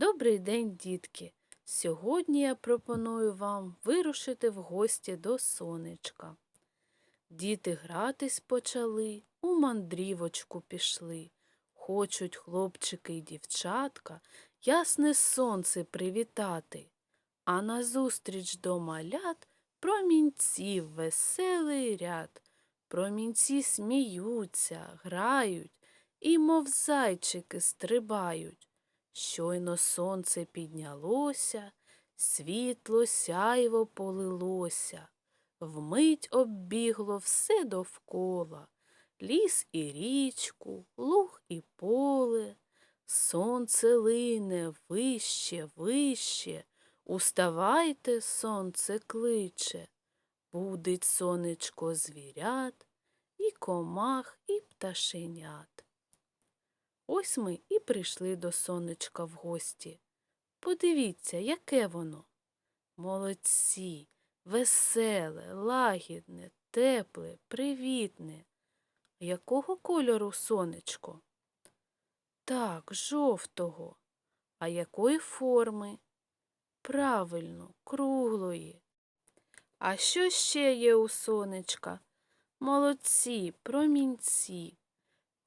Добрий день, дітки! Сьогодні я пропоную вам вирушити в гості до сонечка. Діти гратись почали, у мандрівочку пішли. Хочуть хлопчики й дівчатка ясне сонце привітати. А назустріч до малят промінців веселий ряд. Промінці сміються, грають і, мов зайчики, стрибають. Щойно сонце піднялося, світло сяйво полилося, вмить оббігло все довкола, ліс і річку, луг і поле. Сонце лине вище, вище, уставайте, сонце кличе, будить сонечко звірят, і комах, і пташенят. Ось ми і прийшли до сонечка в гості. Подивіться, яке воно. Молодці, веселе, лагідне, тепле, привітне. Якого кольору сонечко? Так, жовтого. А якої форми? Правильно, круглої. А що ще є у сонечка? Молодці, промінці.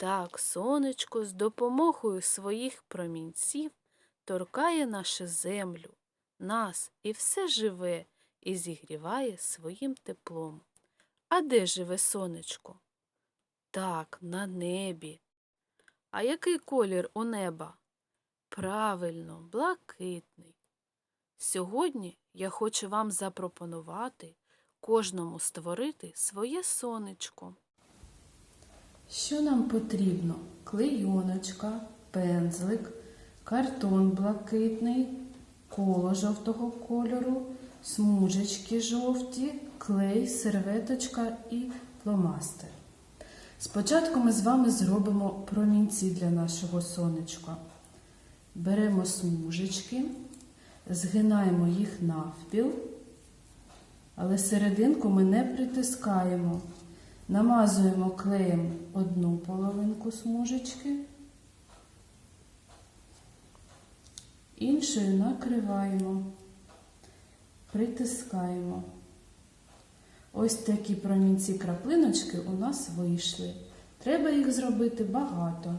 Так, сонечко з допомогою своїх промінців торкає нашу землю, нас і все живе і зігріває своїм теплом. А де живе сонечко? Так, на небі. А який колір у неба? Правильно, блакитний. Сьогодні я хочу вам запропонувати кожному створити своє сонечко. Що нам потрібно? Клейоночка, пензлик, картон блакитний, коло жовтого кольору, смужечки жовті, клей, серветочка і фломастер. Спочатку ми з вами зробимо промінці для нашого сонечка. Беремо смужечки, згинаємо їх навпіл, але серединку ми не притискаємо. Намазуємо клеєм одну половинку смужечки, іншою накриваємо, притискаємо. Ось такі промінці краплиночки у нас вийшли. Треба їх зробити багато.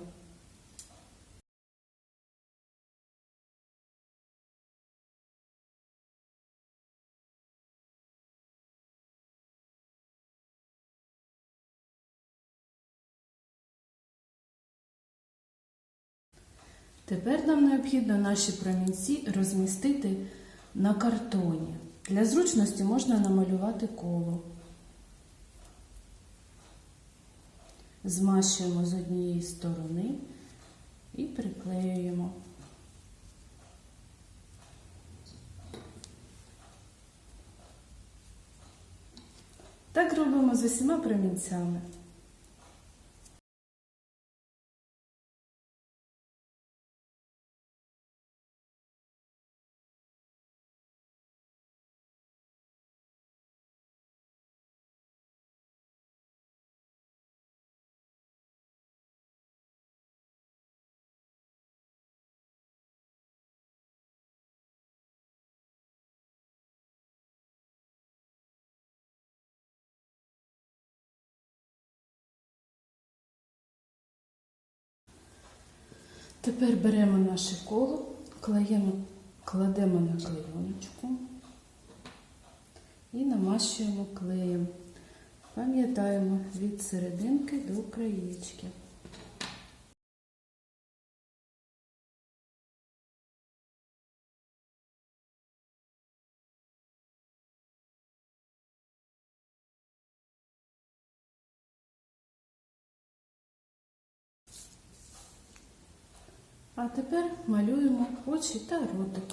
Тепер нам необхідно наші промінці розмістити на картоні. Для зручності можна намалювати коло. Змащуємо з однієї сторони і приклеюємо. Так робимо з усіма промінцями. Тепер беремо наше коло, клеємо, кладемо на клейоночку і намащуємо клеєм. Пам'ятаємо від серединки до краєчки. А тепер малюємо очі та ротик.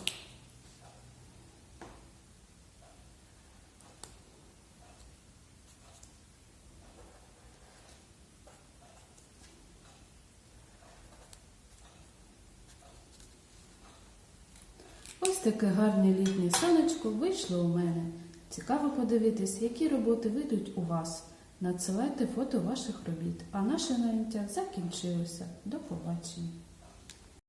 Ось таке гарне літнє сонечко вийшло у мене. Цікаво подивитись, які роботи вийдуть у вас. Надсилайте фото ваших робіт. А наше заняття закінчилося. До побачення.